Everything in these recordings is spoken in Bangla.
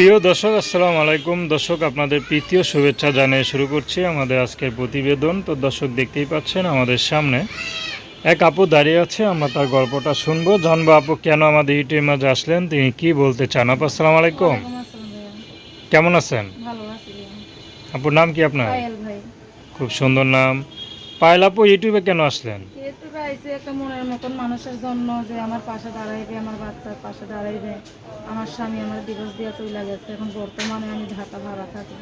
প্রিয় দর্শক আসসালামু আলাইকুম। দর্শক আপনাদের প্রীতীয় শুভেচ্ছা জানিয়ে শুরু করছি আমাদের আজকের প্রতিবেদন। তো দর্শক দেখতেই পাচ্ছেন আমাদের সামনে এক আপু দাঁড়িয়ে আছে আমরা তার গল্পটা শুনব। জানব আপু কেন আমাদের ইউটিউবের মাঝে আসলেন? তিনি কি বলতে চান? আপু আসসালামু আলাইকুম। কেমন আছেন? আপুর নাম কি আপনার? খুব সুন্দর নাম। পায়েল আপু ইউটিউবে কেন আসলেন? আইসি একটা মনের মতন মানুষের জন্য যে আমার পাশে দাঁড়াইবে আমার বাচ্চার পাশে দাঁড়াইবে আমার স্বামী আমার দিবস দিয়ে চলে গেছে এখন বর্তমানে আমি ঢাকা ভাড়া থাকি।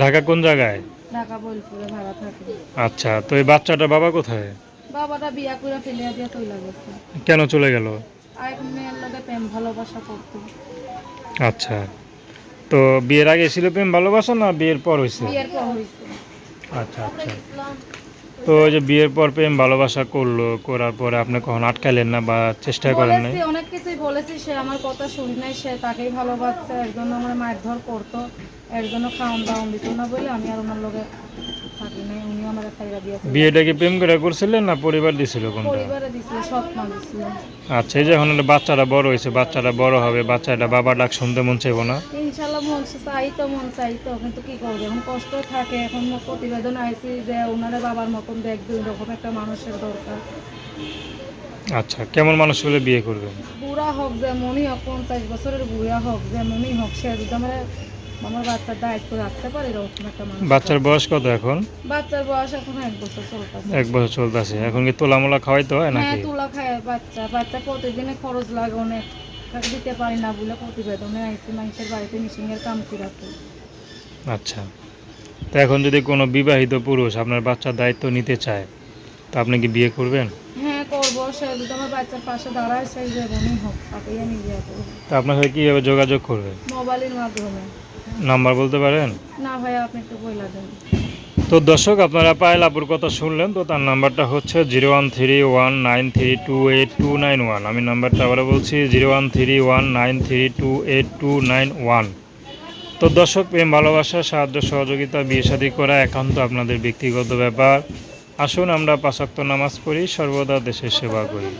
ঢাকা কোন জায়গায়? ঢাকা বোলপুরে ভাড়া থাকি। আচ্ছা তো এই বাচ্চাটা বাবা কোথায়? বাবাটা বিয়া করে ফেলে দিয়ে চলে গেছে। কেন চলে গেল? আর এক মেয়ের লোকে প্রেম ভালোবাসা করতো। আচ্ছা তো বিয়ের আগে ছিল প্রেম ভালোবাসা না বিয়ের পর হয়েছে বিয়ের পর হয়েছে আচ্ছা আচ্ছা। তো ওই যে বিয়ের পর প্রেম, ভালোবাসা করল, করার পরে আপনি কখন আটকালেন না বা চেষ্টা করেন বলেছি, অনেক কিছুই বলেছি, সে আমার কথা শুনি নাই, সে তাকেই ভালোবাসছে, এর জন্য আমার মারধর ধর করতো। এর জন্য খাওয়ান দাওয়ান দিত না বলে আমি আর ওনার লোকে থাকি নাই উনি আমার সাইরা দিয়েছে বিয়েটা কি প্রেম করে করছিলেন না পরিবার দিছিল কোনটা? পরিবারে দিছিল সৎ মা দিছিল। আচ্ছা এই যে এখন বাচ্চাটা বড় হয়েছে বাচ্চাটা বড় হবে বাচ্চাটা বাবা ডাক শুনতে মন চাইব না? ইনশাল্লাহ মন চাইতো মন চাইতো কিন্তু কি করব? এখন কষ্ট থাকে এখন প্রতিবেদন আইছি যে ওনারা বাবার মতন দেখবে ওরকম একটা মানুষের দরকার। আচ্ছা কেমন মানুষ হলে বিয়ে করবেন? বুড়া হোক যেমনই হোক পঞ্চাশ বছরের বুড়া হোক যেমনই হোক সে যদি আমার আমার বাচ্চার দায়িত্ব রাখতে পারে এরকম একটা মানুষ। বাচ্চার বয়স কত এখন? বাচ্চার বয়স এখন এক বছর চলতেছে। এক বছর চলতেছে। এখন কি তোলামোলা খাওয়াইতে হয় হ্যাঁ নাকি? তুলা খায় বাচ্চা। বাচ্চা প্রতিদিনে খরচ লাগে অনেক। দিতে পারি না বলে প্রতিবেদনে আইসি মানুষের বাড়িতে মিশিংয়ের কাম রাখে। আচ্ছা। তো এখন যদি কোনো বিবাহিত পুরুষ আপনার বাচ্চার দায়িত্ব নিতে চায় তা আপনি কি বিয়ে করবেন? হ্যাঁ করব। সে যদি আমার বাচ্চার পাশে দাঁড়ায় সেই যেমনই হোক তাকেই আমি বিয়ে করব। তা আপনার সাথে কীভাবে যোগাযোগ করবে? মোবাইলের মাধ্যমে। নাম্বার বলতে পারেন? না ভাই আপনি একটু বইলা দেন। তো দর্শক আপনারা পায়েল আপুর কথা শুনলেন তো তার নাম্বারটা হচ্ছে zero one three one nine three two eight two nine one. আমি নাম্বারটা আবার বলছি zero one three one nine three two eight two nine one. তো দর্শক প্রেম ভালোবাসা সাহায্য সহযোগিতা বিয়ে শাদী করা একান্ত আপনাদের ব্যক্তিগত ব্যাপার। আসুন আমরা পাঁচাত্তর নামাজ পড়ি সর্বদা দেশের সেবা করি।